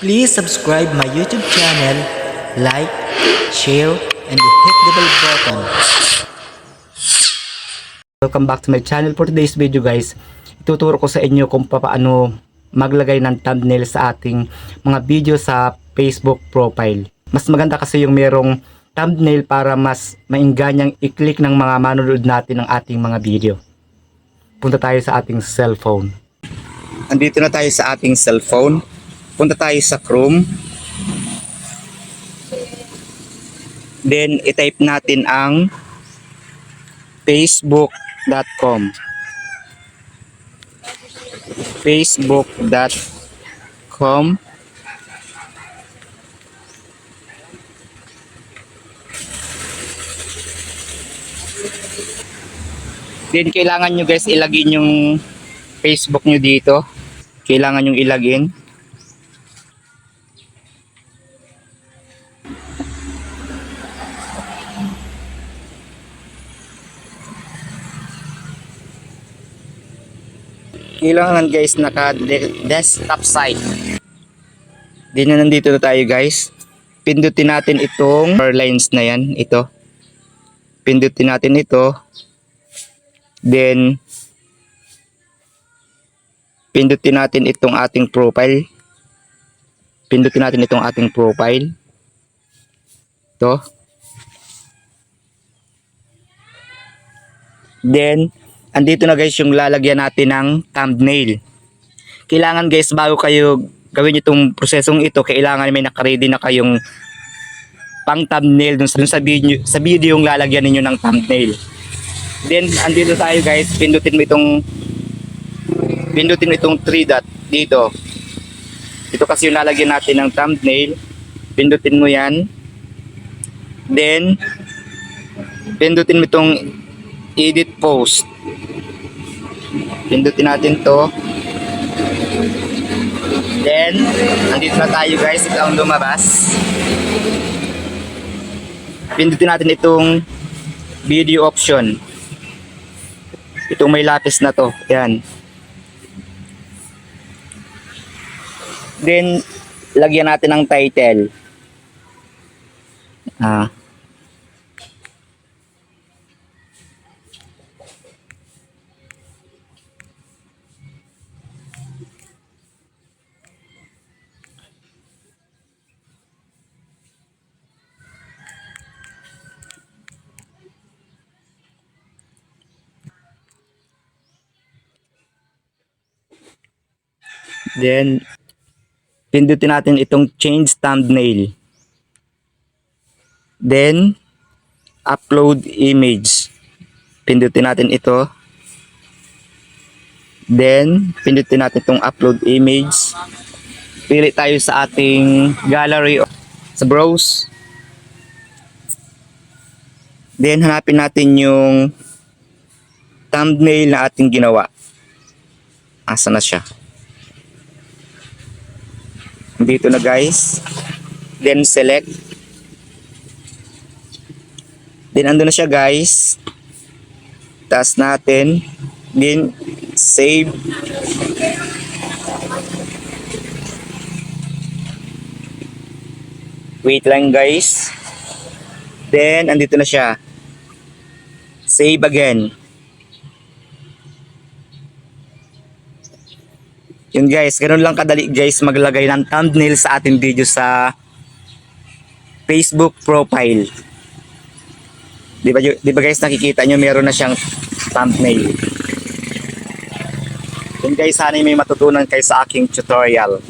Please subscribe my YouTube channel, like, share, and hit the bell button. Welcome back to my channel for today's video guys. Ituturo ko sa inyo kung paano maglagay ng thumbnail sa ating mga video sa Facebook profile. Mas maganda kasi yung merong thumbnail para mas mainganyang i-click ng mga manonood natin ng ating mga video. Punta tayo sa ating cellphone. Andito na tayo sa ating cellphone. Punta tayo sa Chrome. Then, itype natin ang facebook.com facebook.com Then, kailangan nyo guys ilagin yung Facebook nyo dito. Kailangan yung ilagin. Kailangan guys naka de- desktop site. Di na nandito na tayo guys. Pindutin natin itong lines na yan. Ito. Pindutin natin ito. Then, pindutin natin itong ating profile. Pindutin natin itong ating profile. Ito. Then, andito na guys yung lalagyan natin ng thumbnail. Kailangan guys, bago kayo gawin itong prosesong ito, kailangan may nakaready na kayong pang thumbnail dun sa, dun sa video, sa video yung lalagyan ninyo ng thumbnail. Then, andito tayo guys, pindutin mo itong pindutin mo itong 3 dot dito. Ito kasi yung lalagyan natin ng thumbnail. Pindutin mo yan. Then, pindutin mo itong edit post. Pindutin natin to. Then, andito na tayo guys. Ito ang lumabas. Pindutin natin itong video option. Itong may lapis na to. Yan. Then, lagyan natin ng title. Ah. Then, pindutin natin itong change thumbnail. Then, upload image. Pindutin natin ito. Then, pindutin natin itong upload image. Pili tayo sa ating gallery sa browse. Then, hanapin natin yung thumbnail na ating ginawa. Asa na siya? Dito na guys. Then select. Then ando na siya guys. Taas natin. Then save. Wait lang guys. Then andito na siya. Save again. Yun guys, ganun lang kadali guys maglagay ng thumbnail sa ating video sa Facebook profile. Di ba, di ba guys nakikita nyo meron na siyang thumbnail. Yun guys, sana may matutunan kayo sa aking tutorial.